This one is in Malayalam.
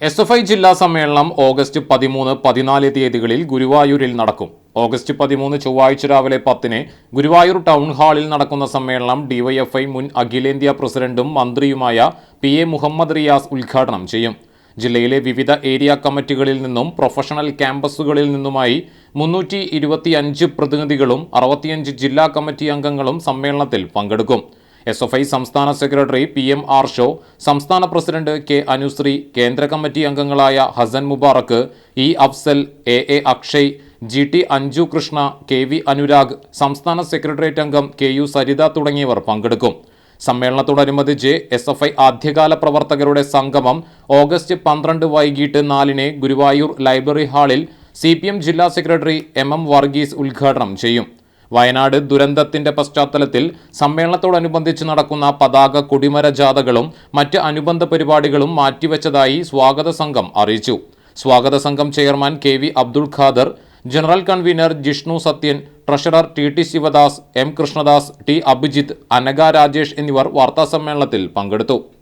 എസ് എഫ് ഐ ജില്ലാ സമ്മേളനം ഓഗസ്റ്റ് പതിമൂന്ന് പതിനാല് തീയതികളിൽ ഗുരുവായൂരിൽ നടക്കും. ഓഗസ്റ്റ് പതിമൂന്ന് ചൊവ്വാഴ്ച രാവിലെ പത്തിന് ഗുരുവായൂർ ടൗൺ ഹാളിൽ നടക്കുന്ന സമ്മേളനം ഡിവൈഎഫ്ഐ മുൻ അഖിലേന്ത്യാ പ്രസിഡന്റും മന്ത്രിയുമായ പി എ മുഹമ്മദ് റിയാസ് ഉദ്ഘാടനം ചെയ്യും. ജില്ലയിലെ വിവിധ ഏരിയ കമ്മിറ്റികളിൽ നിന്നും പ്രൊഫഷണൽ ക്യാമ്പസുകളിൽ നിന്നുമായി മുന്നൂറ്റി പ്രതിനിധികളും അറുപത്തിയഞ്ച് ജില്ലാ കമ്മിറ്റി അംഗങ്ങളും സമ്മേളനത്തിൽ പങ്കെടുക്കും. എസ് എഫ് ഐ സംസ്ഥാന secretary P M Arsho സംസ്ഥാന പ്രസിഡന്റ് കെ അനുശ്രീ കേന്ദ്ര കമ്മിറ്റി അംഗങ്ങളായ Hassan Mubarak E Afsal A A Akshay G T Anju Krishna K V Anurag സംസ്ഥാന സെക്രട്ടേറിയറ്റ് അംഗം കെ യു സരിത തുടങ്ങിയവർ പങ്കെടുക്കും. സമ്മേളനത്തോടനുബന്ധിച്ച് എസ് എഫ് ഐ ആദ്യകാല പ്രവർത്തകരുടെ സംഗമം ഓഗസ്റ്റ് പന്ത്രണ്ട് വൈകിട്ട് നാലിന് ഗുരുവായൂർ ലൈബ്രറി ഹാളിൽ സി ജില്ലാ സെക്രട്ടറി എം എം വർഗീസ് ഉദ്ഘാടനം ചെയ്യും. വയനാട് ദുരന്തത്തിന്റെ പശ്ചാത്തലത്തിൽ സമ്മേളനത്തോടനുബന്ധിച്ച് നടക്കുന്ന പതാക കൊടിമര ജാഥകളും മറ്റ് അനുബന്ധ പരിപാടികളും മാറ്റിവെച്ചതായി സ്വാഗത സംഘം അറിയിച്ചു. സ്വാഗത സംഘം chairman K V Abdul Khader general convener Jishnu Sathyan treasurer T T Sivadas M Krishnadas T Abhijith Anagha Rajesh എന്നിവർ വാർത്താസമ്മേളനത്തിൽ പങ്കെടുത്തു.